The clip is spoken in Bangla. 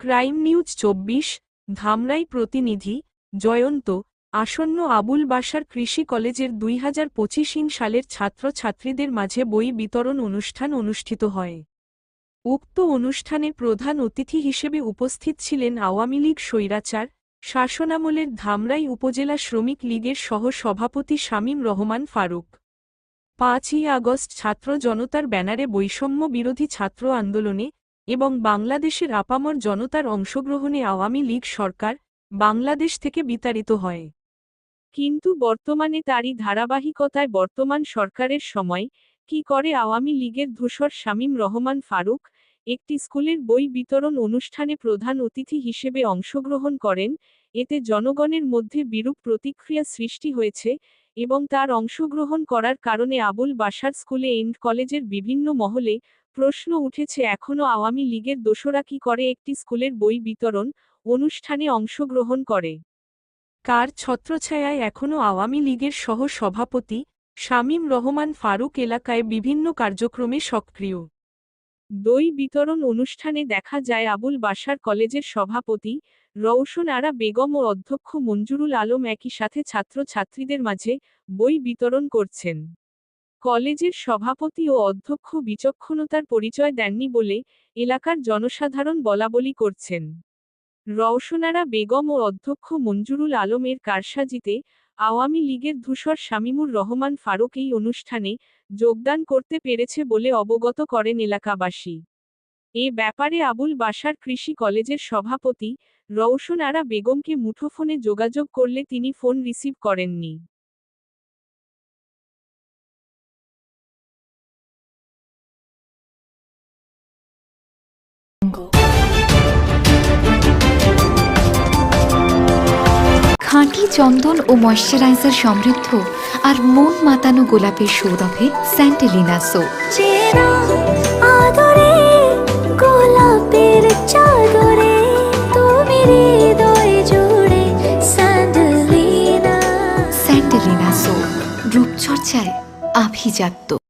ক্রাইম নিউজ চব্বিশ, ধামরাই প্রতিনিধি, জয়ন্ত, আসন্ন আবুল বাসার কৃষি কলেজের দুই হাজার পঁচিশ সালের ছাত্রছাত্রীদের মাঝে বই বিতরণ অনুষ্ঠান অনুষ্ঠিত হয়। উক্ত অনুষ্ঠানে প্রধান অতিথি হিসেবে উপস্থিত ছিলেন আওয়ামী লীগ স্বৈরাচার, শাসনামলের ধামরাই উপজেলা শ্রমিক লীগের সহ সভাপতি শামীম রহমান ফারুক। পাঁচই আগস্ট ছাত্র জনতার ব্যানারে বৈষম্য বিরোধী ছাত্র আন্দোলনে এবং বাংলাদেশের আপামর জনতার অংশগ্রহণে আওয়ামী লীগ সরকার বাংলাদেশ থেকে বিতাড়িত হয়। কিন্তু বর্তমানে তারই ধারাবাহিকতায় বর্তমান সরকারের সময় কি করে আওয়ামী লীগের ধূসর শামীম রহমান ফারুক একটি স্কুলের বই বিতরণ অনুষ্ঠানে প্রধান অতিথি হিসেবে অংশগ্রহণ করেন, এতে জনগণের মধ্যে বিরূপ প্রতিক্রিয়া সৃষ্টি হয়েছে এবং তার অংশগ্রহণ করার কারণে আবুল বাসার স্কুলে এন্ড কলেজের বিভিন্ন মহলে প্রশ্ন উঠেছে এখনও আওয়ামী লীগের দোসরা কি করে একটি স্কুলের বই বিতরণ অনুষ্ঠানে অংশগ্রহণ করে? কার ছত্রছায়ায় এখনও আওয়ামী লীগের সহ সভাপতি শামীম রহমান ফারুক এলাকায় বিভিন্ন কার্যক্রমে সক্রিয়? দই বিতরণ অনুষ্ঠানে দেখা যায় আবুল বাসার কলেজের সভাপতি রওশন আরা বেগম ও অধ্যক্ষ মঞ্জুরুল আলম একই সাথে ছাত্রছাত্রীদের মাঝে বই বিতরণ করছেন। কলেজের সভাপতি ও অধ্যক্ষ বিচক্ষণতার পরিচয় দেননি বলে এলাকার জনসাধারণ বলাবলি করছেন। রওশনারা বেগম ও অধ্যক্ষ মঞ্জুরুল আলমের কারসাজিতে আওয়ামী লীগের ধূসর শামীমুর রহমান ফারুক এই অনুষ্ঠানে যোগদান করতে পেরেছে বলে অবগত করেন এলাকাবাসী। এ ব্যাপারে আবুল বাসার কৃষি কলেজের সভাপতি রওশন আরা বেগমকে মুঠোফোনে যোগাযোগ করলে তিনি ফোন রিসিভ করেননি। খাঁটি চন্দন ও ময়শ্চারাইজার সমৃদ্ধ আর মন মাতানো গোলাপের সৌরভে স্যান্টেলিনা সো। গোলাপের চাদরে তুমি হৃদয় জুড়ে স্যান্ডেলিনা স্যান্টেলিনা সো রূপচর্চায় আভিজাত্য।